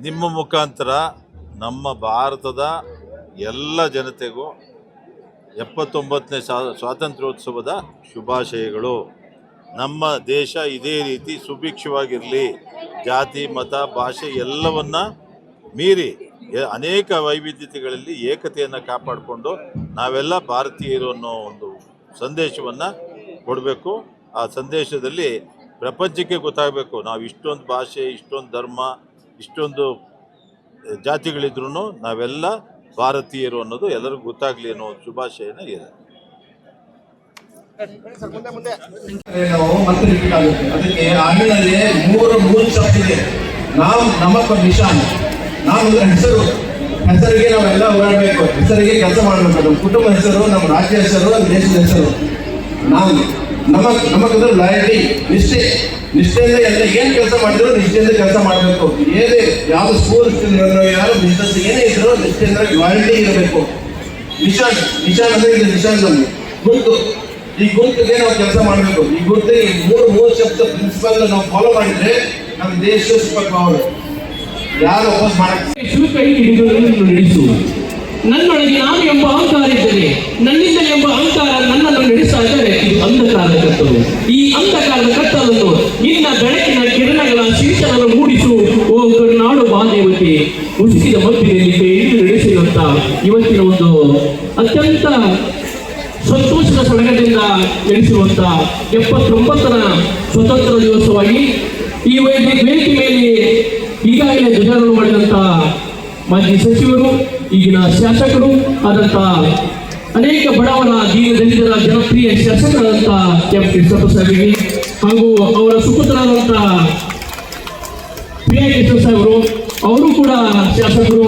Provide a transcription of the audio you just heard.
ನಿಮ್ಮ ಮುಖಾಂತರ ನಮ್ಮ ಭಾರತದ ಎಲ್ಲ ಜನತೆಗೂ ಎಪ್ಪತ್ತೊಂಬತ್ತನೇ ಸ್ವಾ, ಸ್ವಾತಂತ್ರ್ಯೋತ್ಸವದ ಶುಭಾಶಯಗಳು. ನಮ್ಮ ದೇಶ ಇದೇ ರೀತಿ ಸುಭಿಕ್ಷವಾಗಿರಲಿ. ಜಾತಿ, ಮತ, ಭಾಷೆ ಎಲ್ಲವನ್ನ ಮೀರಿ ಅನೇಕ ವೈವಿಧ್ಯತೆಗಳಲ್ಲಿ ಏಕತೆಯನ್ನು ಕಾಪಾಡಿಕೊಂಡು ನಾವೆಲ್ಲ ಭಾರತೀಯರು ಅನ್ನೋ ಒಂದು ಸಂದೇಶವನ್ನು ಕೊಡಬೇಕು. ಆ ಸಂದೇಶದಲ್ಲಿ ಪ್ರಪಂಚಕ್ಕೆ ಗೊತ್ತಾಗಬೇಕು. ನಾವು ಇಷ್ಟೊಂದು ಭಾಷೆ, ಇಷ್ಟೊಂದು ಧರ್ಮ, ಇಷ್ಟೊಂದು ಜಾತಿಗಳಿದ್ರೂ ನಾವೆಲ್ಲ ಭಾರತೀಯರು ಅನ್ನೋದು ಎಲ್ಲರಿಗೂ ಗೊತ್ತಾಗಲಿ ಅನ್ನೋ ಶುಭಾಶಯನ ಇದೆ. ಅದಕ್ಕೆ ಮೂರು ಮೂರು ಇದೆ. ನಾವು ಹೆಸರು. ಹೆಸರಿಗೆ ನಾವೆಲ್ಲ ಹೋರಾಡಬೇಕು. ಹೆಸರಿಗೆ ಕೆಲಸ ಮಾಡಬೇಕು. ನಮ್ಮ ಕುಟುಂಬ ಹೆಸರು, ನಮ್ಮ ರಾಜ್ಯ ಹೆಸರು ನಮ್ಮ ದೇಶದ ಹೆಸರು. ನಾವು ನಮಕ್ ನಮಗಂದ್ರೆ ಲಾಯಲ್ಟಿ ನಿಷ್ಠೆ. ನಿಷ್ಠೆಯಿಂದ ಎಲ್ಲ ಏನು ಕೆಲಸ ಮಾಡಿದ್ರು ನಿಷ್ಠೆಯಿಂದ ಕೆಲಸ ಮಾಡಬೇಕು. ಏನೇ ಯಾವ ಸ್ಕೂಲ್ ಯಾರು ಬಿಸ್ನೆಸ್ ಏನೇ ಇದ್ರು ನಿಷ್ಠೆಯಿಂದ ಲಾಯಲ್ಟಿ ಇರಬೇಕು. ನಿಶಾನ್ ನಿಶಾನ್ ಅಂದ್ರೆ ಇದು ನಿಶಾನ್ ನಮ್ಗೆ ಗುರುತು. ಈ ಗುರುತಿಗೆ ನಾವು ಕೆಲಸ ಮಾಡಬೇಕು. ಈ ಗುರುತಿಗೆ ಮೂರು ಮೂರು ಶಬ್ದ ಪ್ರಿನ್ಸಿಪಲ್ ನಾವು ಫಾಲೋ ಮಾಡಿದ್ರೆ ನಮ್ಮ ದೇಶ ಪವರ್ ಯಾರು ವಾಪಸ್ ಮಾಡಕ್ಕೆ ಶುಲ್ಕ ಹಿಡಿದು ನಡೆಸು ನನ್ನೊಳಗೆ ನಾನು ಎಂಬ ಅಹಂಕಾರ ಇದ್ದರೆ ನನ್ನಿಂದ ಎಂಬ ಅಹಂಕಾರ ನನ್ನನ್ನು ನಡೆಸ್ತಾ ಇದ್ದರೆ ಇದು ಅಂಧಕಾರದ ಕತ್ತಲು ಈ ಅಂಧಕಾರದ ಕತ್ತಲನ್ನು ನಿನ್ನ ಬೆಳಕಿನ ಕಿರಣಗಳ ಶೀತಲನ್ನು ಮೂಡಿಸು, ಓ ಕರುನಾಡು ಬಾಂಧವಕ್ಕೆ ಉಸುಕಿದ ಮಧ್ಯದಲ್ಲಿ ಹಿಡಿದು ನಡೆಸಿದಂತ ಇವತ್ತಿನ ಒಂದು ಅತ್ಯಂತ ಸಂತೋಷದ ಸಡಗರದಿಂದ ನಡೆಸಿರುವಂತ ಎಪ್ಪತ್ತೊಂಬತ್ತರ ಸ್ವತಂತ್ರ ದಿವಸವಾಗಿ ಈ ವೇದಿಕೆ ಮೇಲೆ ಈಗಾಗಲೇ ಧ್ವಜಾರೋಹಣ ಮಾಡಿದಂತ ಮಾಜಿ ಸಚಿವರು, ಈಗಿನ ಶಾಸಕರು ಆದಂತ ಅನೇಕ ಬಡವರ ದೀನ ಜನಪ್ರಿಯ ಶಾಸಕರಾದಂತ ಎಂ ಕೃಷ್ಣಪ್ಪ ಸಾಹೇಬಿ ಹಾಗೂ ಅವರ ಸುಪುತ್ರರಾದಂತ ಪ್ರಿಯ ಕೃಷ್ಣ ಸಾಹೇಬರು, ಅವರು ಕೂಡ ಶಾಸಕರು.